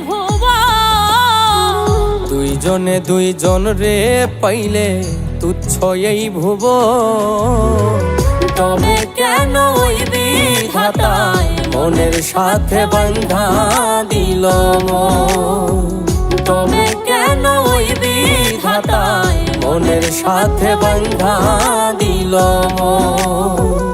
ভুব দুইজনে দুইজন রে পাইলে তুচ্ছ এই ভুব তবে কেন ওই বিধাতায় মনের সাথে বন্ধা দিল। তবে কেন ওই বিধাতায় মনের সাথে বন্ধা দিল মন।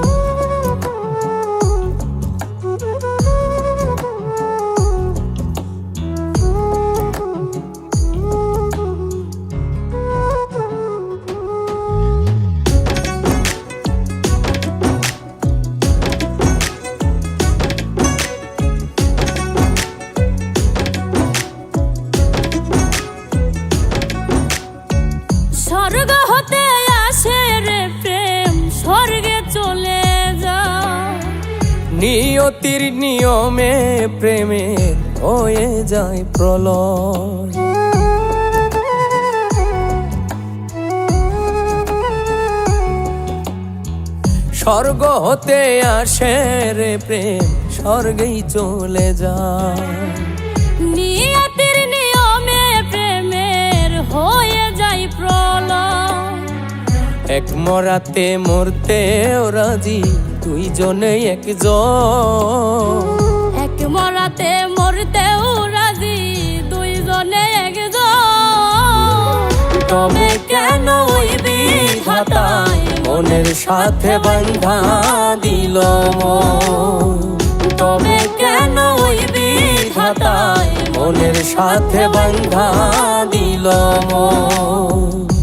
নিয়তির নিয়মে প্রেমে হয়ে যায় প্রলয়। স্বর্গ হতে আসে রে প্রেম, স্বর্গেই চলে যায়। নিয়তির নিয়মে প্রেমের হয়ে এক মরাতে মরতে রাজি দুইজনে একজন এক মরাতে মরতেও রাজি, দুইজনে একজন তবে কেন ওই বিধাতায় মনের সাথে বন্ধা দিল। তবে কেন ওই বিধাতায় মনের সাথে বন্ধা দিল মন।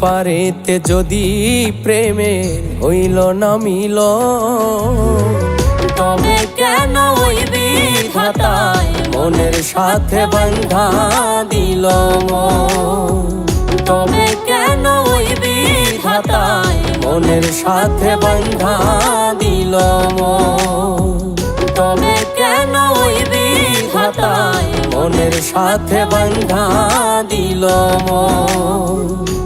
পারেতে যদি প্রেমের হইল না মিল তবে কেন ওই মনের সাথে বন্ধা দিল তবে কেন ওই মনের সাথে বন্ধা দিল। তবে কেন ওই মনের সাথে বন্ধা দিল মন।